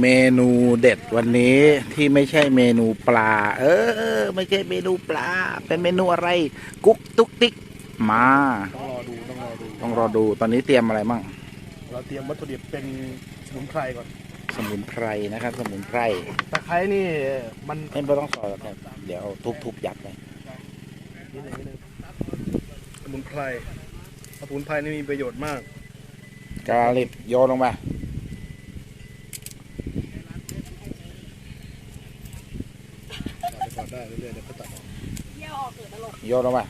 เมนูเด็ดวันนี้ที่ไม่ใช่เมนูปลา เออ ไม่ใช่เมนูปลา เป็นเมนูอะไร กุ๊กตุ๊กติ๊กมา ต้องรอดูต้องรอดูต้องรอดูตอนนี้เตรียมอะไรมั่งเราเตรียมวัตถุดิบเป็นสมุนไพรก่อนสมุนไพรนะครับ สมุนไพรตะไคร้นี่มันไม่ต้องซอยหรอกครับเดี๋ยวทุบๆยัดไปนิดนึงนิดนึงสมุนไพรสมุนไพรนี่มีประโยชน์มากกาลิบโยนลงไป เราจะกอด ได้เรื่อยๆเดี๋ยวก็ตัดออกโยนลงไป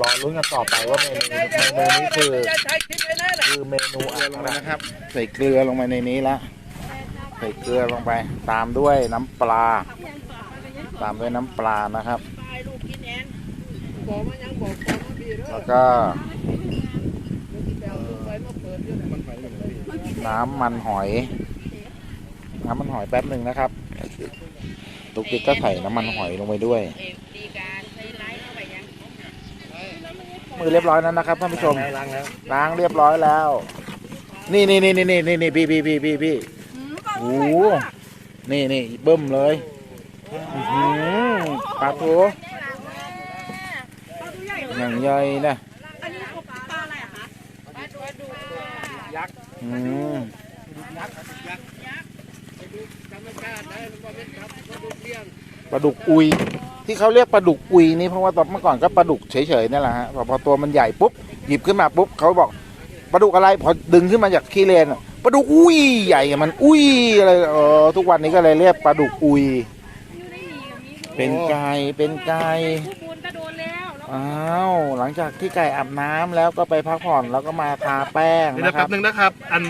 รอลุ้นกันต่อไปว่าเมนูเมนูนี้คือคือเมนูอะไรนะครับ ใส่เกลือลงไปในนี้ละใส่เกลือลงไป ตามด้วยน้ำปลา ตามด้วยน้ำปลานะครับแล้วก็มันไฟไม่เหมือนพี่น้ำมันหอย น้ำมันหอยแป๊บหนึ่งนะครับตุกติกก็ใส่น้ำมันหอยลงไปด้วยดีการใช้ไลท์เข้าไปยังมือเรียบร้อยแล้วนะครับท่านผู้ชมล้างแล้วล้างเรียบร้อยแล้ว นี่นี่นี่นี่นี่นี่นี่พี่พี่พี่พี่พี่โอ้โหนี่นี่เบิ่มเลยอื้อหือปลาทู อย่างใหญ่นะอันนี้คือปลาอะไรอะคะปลาตัวดูยักษ์อืมยักษ์ยักษ์ธรรมชาติได้มันก็เป็นครับก็ดูเลี้ยงปลาดุกอุย ที่เขาเรียกปลาดุกอุยนี่เพราะว่าตอนเมื่อก่อนก็ปลาดุกเฉยๆนี่แหละฮะพอพอตัวมันใหญ่ปุ๊บหยิบขึ้นมาปุ๊บเขาบอกปลาดุกอะไรพอดึงขึ้นมาจากขี้เลนอะปลาดุกอุ้ยใหญ่อะมันอุ้ยอะไรเออทุกวันนี้ก็เลยเรียกปลาดุกอุยอยู่ในหนีกับมีเป็นไก่เป็นไก่ อ้าวหลังจากที่ไก่อาบน้ำแล้วก็ไปพักผ่อนแล้วก็มาทาแป้งเดี๋ยวนะคแป๊รับบหนึ่งนะครับ อัน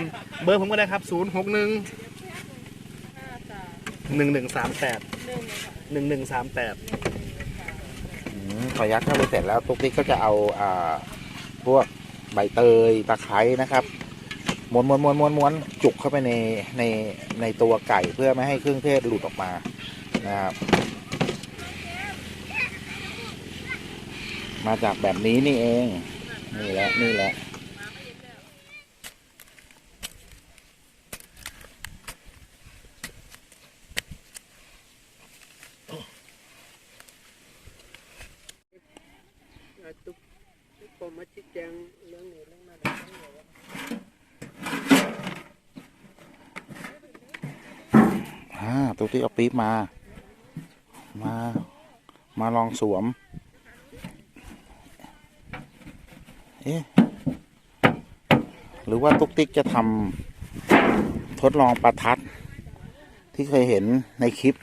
เบอร์ผมก็ได้ครับศูนย์หกหนึ่งหนึ่งหนึ่งสามแปดหนึ่งหนึ่งสามแปดอืมพอยัดเข้าไปเสร็จแล้วตุ๊กติ๊กก็จะเอาอ่าพวกใบเตยตะไคร้นะครับม้วนม้วนม้วนม้วนม้วนจุกเข้าไปในในในตัวไก่เพื่อไม่ให้เครื่องเทศหลุดออกมานะครับ มาจากแบบนี้นี่เอง นี่แหละ นี่แหละตุ๊กตุ๊กผมมาชี้แจงเรื่องนี้เรื่องนั้นทั้งหมดว่าอ่าตุ๊กติ๊กเอาปี๊บมา มา มาลองสวม เอ๊ะหรือว่าตุ๊กติ๊กจะทำทดลองประทัด ที่เคยเห็นในคลิป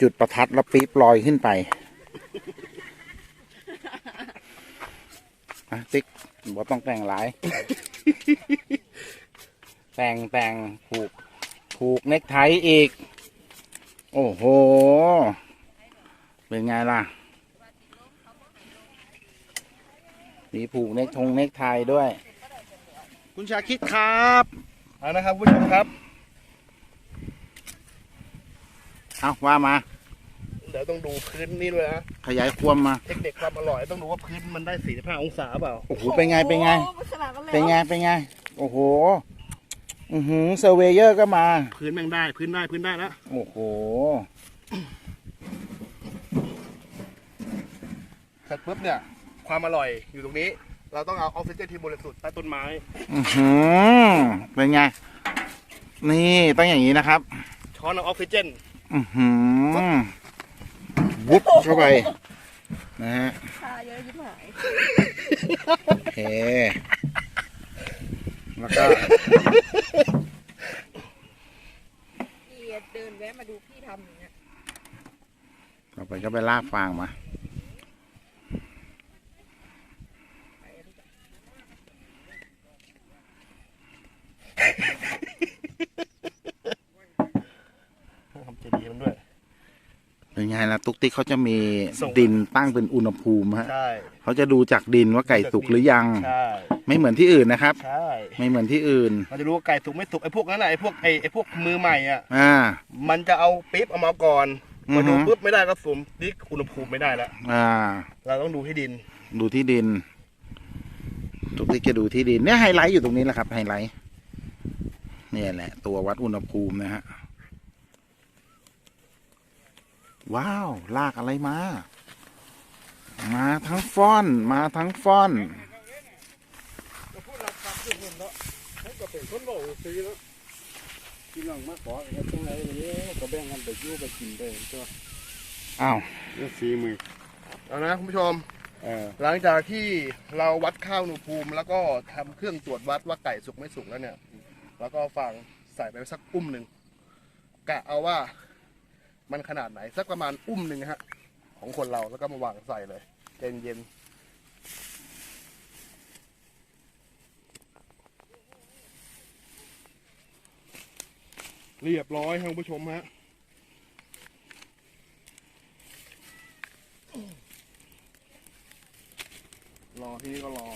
จุดประทัดแล้วปี๊บลอยขึ้นไปอะติ๊กบอกต้องแต่งหลาย แต่งแต่งผูกผูกเน็กไทอีก โอ้โห เป็นไงล่ะ มีผูกเน็กทงเน็กไทด้วย คุณชาคิดครับเอานะครับผู้ชมครับ เอาว่ามา เดี๋ยวต้องดูพื้นนี่ด้วยนะขยายความมา เทคนิคความอร่อยต้องดูว่าพื้นมันได้45องศาเปล่าโอ้โห เป็นไง เป็นไง โอ้มันขนาดนั้นเลยเป็นไง เป็นไง โอ้โห อือหือเซอร์เวเยอร์ก็มา พื้นแม่งได้พื้นได้พื้นได้แล้วโอ้โห เสร็จปุ๊บเนี่ย ความอร่อยอยู่ตรงนี้ เราต้องเอาออกซิเจนที่บริสุทธิ์ใต้ต้นไม้ อือหือเป็นไง นี่ต้องอย่างนี้นะครับ ช้อนเอาออกซิเจน อือหือวุบเข้าไป นะฮะปลาเยอะยิ่งหายโอเค แล้วก็พี่เดินแวะมาดูพี่ทำอย่างเงี้ย ต่อไปก็ไปลากฟางมา ทำเจดีย์มันด้วย เป็น ไงล่ะตุ๊กติ๊กเขาจะมีส่ง ดินตั้งเป็นอุณหภูมิฮะใช่เขาจะดูจากดินว่าไก่สุกหรือยัง ใช่ไม่เหมือนที่อื่นนะครับ ใช่ไม่เหมือนที่อื่น เราจะรู้ว่าไก่สุกไม่สุกไอ้พวกนั้นน่ะไอ้พวกไอ้ไอ้พวกมือใหม่อะอ่า มันจะเอาปิ๊บเอามาก่อนพอดูอือฮึปุ๊บไม่ได้ก็สวมติ๊กอุณหภูมิไม่ได้แล้วอ่า เราต้องดูที่ดินดูที่ดินทุกที่จะดูที่ดินเนี่ยไฮไลท์อยู่ตรงนี้แหละครับไฮไลท์เนี่ยแหละ ตัววัดอุณหภูมินะฮะ ว้าว ลากอะไรมา มาทั้งฟ้อน มาทั้งฟ้อนก็เป็นคนบอกซื้อแล้วพี่น้องมาขอเฮ็ดจังไดนี่ก็แบ่งกันไปอยู่ไปกินไปตัวอ้าวแล้วสีมือเอานะคุณผู้ชมเออหลังจากที่เราวัดข้าวอุณหภูมิ แล้วก็ทำเครื่องตรวจวัดว่าไก่สุกไม่สุกแล้วเนี่ย แล้วก็ฟังใส่ไปสักอุ้มหนึ่งกะเอาว่า มันขนาดไหน สักประมาณอุ้มหนึ่งฮะ ของคนเราแล้วก็มาวางใส่เลยเย็นเย็นเรียบร้อยครับคุณผู้ชมฮะรอที่นี่ก็รอ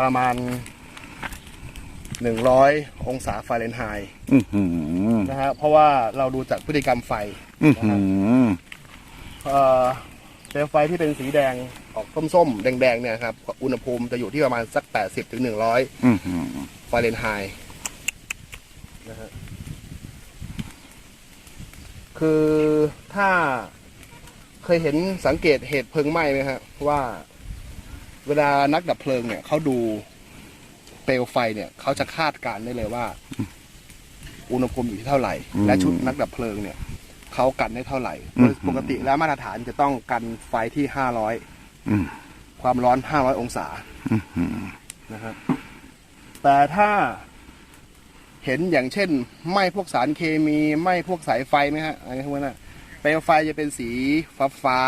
ประมาณหนึ่งร้อยองศาฟาเรนไฮต์อือหือนะฮะเพราะว่าเราดูจากพฤติกรรมไฟอือหือเอ่อเปลวไฟที่เป็นสีแดงออกส้มๆ แดงๆเนี่ยครับอุณหภูมิจะอยู่ที่ประมาณสัก 80ถึง100อือหือฟาเรนไฮต์นะฮะคือถ้าเคยเห็นสังเกตเหตุเพลิงไหม้ไหมฮะว่า เวลานักดับเพลิงเนี่ยเขาดูเปลวไฟเนี่ยเขาจะคาดการณ์ได้เลยว่า อุณหภูมิอยู่ที่เท่าไหร่ และชุดนักดับเพลิงเนี่ยเขากันได้เท่าไหร่โดยปกติแล้วมาตรฐานจะต้องกันไฟที่ห้าร้อยอืมความร้อนห้าร้อยองศาอือหือนะครับแต่ถ้าเห็นอย่างเช่นไหม้พวกสารเคมีไหม้พวกสายไฟไหมฮะอะไรพวกนั้นนะเปลวไฟจะเป็นสีฟ้าฟ้า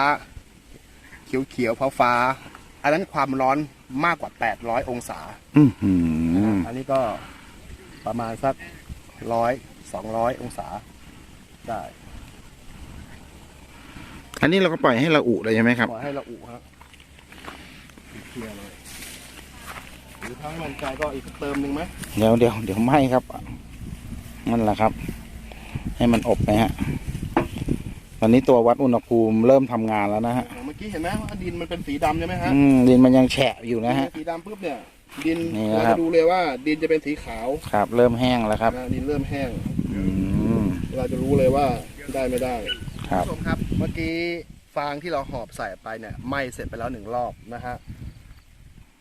เขียวเขียวฟ้าฟ้าๆ อันนั้นความร้อนมากกว่า 800 องศา อือหืออันนี้ก็ประมาณสักร้อยสองร้อยองศาได้อันนี้เราก็ปล่อยให้เราอุเลยใช่ไหมครับ ขอให้เราอุฮะเคลียร์เลยหรือทั้งมันใจก็อีกเติมหนึ่งไหมเดี๋ยวเดี๋ยวเดี๋ยวไหม้ครับนั่นแหละครับ ให้มันอบไปฮะตอนนี้ตัววัดอุณหภูมิเริ่มทำงานแล้วนะฮะเมื่อ กี้เห็นไหมว่าดินมันเป็นสีดำใช่ไหมฮะอืมดินมันยังแฉะอยู่นะฮะ สีดำปุ๊บเนี่ย ดินนี่เรานะครับ จะดูเลยว่า ดินจะเป็นสีขาวครับ เริ่มแห้งแล้วครับนะดินเริ่มแห้ง อืม เราจะรู้เลยว่าได้ไม่ได้ครับผู้ชมครับ เมื่อกี้ฟางที่เราหอบใส่ไปเนี่ยไหม้เสร็จไปแล้วหนึ่งรอบนะฮะ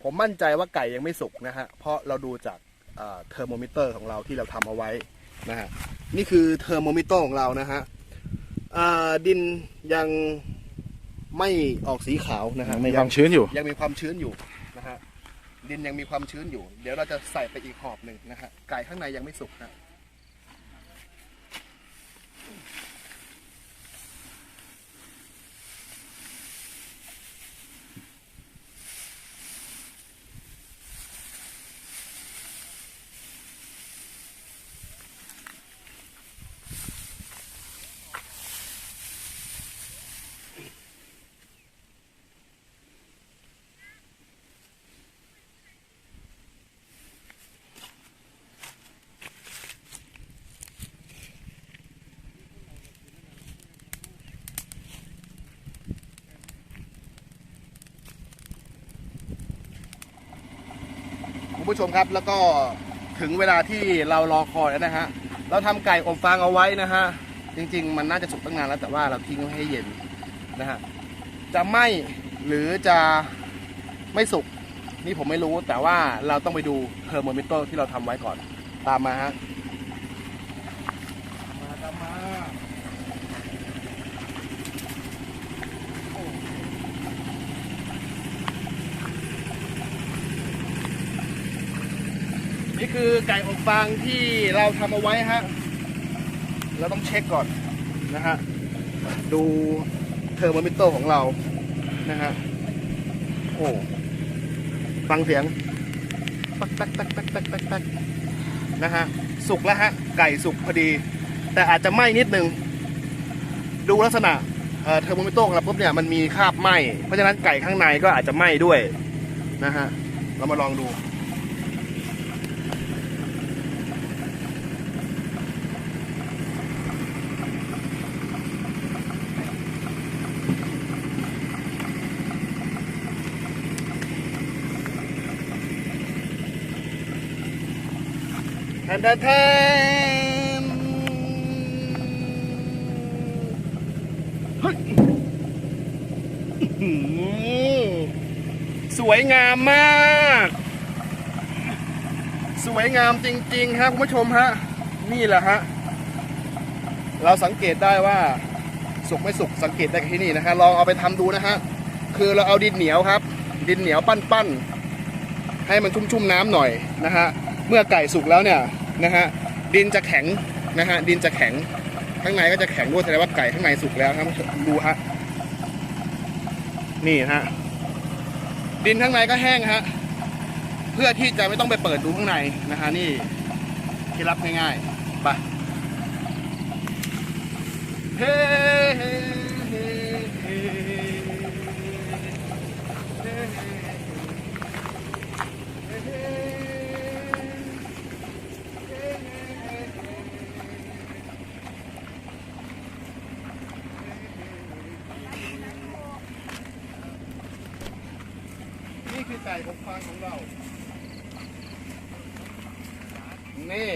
ผมมั่นใจว่าไก่ยังไม่สุกนะฮะ เพราะเราดูจากเทอร์โมมิเตอร์ของเราที่เราทำเอาไว้นะฮะ นี่คือเทอร์โมมิเตอร์ของเรานะฮะอ่าดินยัง ไม่ออกสีขาวนะฮะมีความชื้นอยู่ ยังมีความชื้นอยู่นะฮะดินยังมีความชื้นอยู่ เดี๋ยวเราจะใส่ไปอีกหอบหนึ่งนะฮะไก่ข้างในยังไม่สุกนะ ผู้ชมครับ แล้วก็ถึงเวลาที่เรารอคอยแล้วนะฮะเราทำไก่อบฟางเอาไว้นะฮะจริง ๆ มันน่าจะสุกตั้งนานแล้วแต่ว่าเราทิ้งไว้ให้เย็นนะฮะจะไหมหรือจะไม่สุกนี่ผมไม่รู้แต่ว่าเราต้องไปดูเทอร์โมมิเตอร์ที่เราทำไว้ก่อนตามมาฮะ มาตามมา นี่คือไก่อบฟางที่เราทำเอาไว้ฮะเราต้องเช็คก่อนนะฮะดูเทอร์โมมิเตอร์ของเรานะฮะโอ้ฟังเสียงปักปักปักปักปักปักปักนะฮะสุกแล้วฮะไก่สุกพอดี แต่อาจจะไหม้นิดนึง ดูลักษณะเทอร์โมมิเตอร์ของเราปุ๊บเนี่ยมันมีคราบไหม้เพราะฉะนั้นไก่ข้างในก็อาจจะไหม้ด้วยนะฮะเรามาลองดู ทนแทนสวยงามมาก สวยงามจริงๆครับคุณผู้ชมฮะ นี่แหละฮะ เราสังเกตได้ว่า สุกไม่สุกสังเกตได้ที่นี่นะฮะ ลองเอาไปทำดูนะฮะ คือเราเอาดินเหนียวครับ ดินเหนียวปั้นๆ ให้มันชุ่มๆน้ำหน่อยนะฮะ เมื่อไก่สุกแล้วเนี่ย นะฮะดินจะแข็งนะฮะดินจะแข็งข้างในก็จะแข็งด้วยแสดงว่าไก่ข้างในสุกแล้วครับดูฮะนี่ฮะดินข้างในก็แห้งฮะเพื่อที่จะไม่ต้องไปเปิดดูข้างในนะฮะนี่ที่รับง่ายๆไปเฮ้เฮ้เฮ้เฮ้เฮ้เฮ้นี่คือไก่อบฟาง ของเรา นี่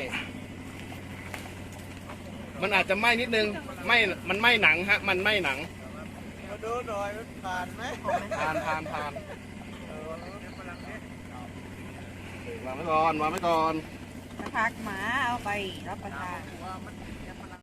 มันอาจจะไหม้นิดนึงไหม้มันไหม้หนังฮะ มันไหม้หนัง มาดูหน่อยมันผ่านไหมทานทานทานวางไว้ก่อนวางไว้ก่อน สักพักหมาเอาไปรับประทาน ว่ามัน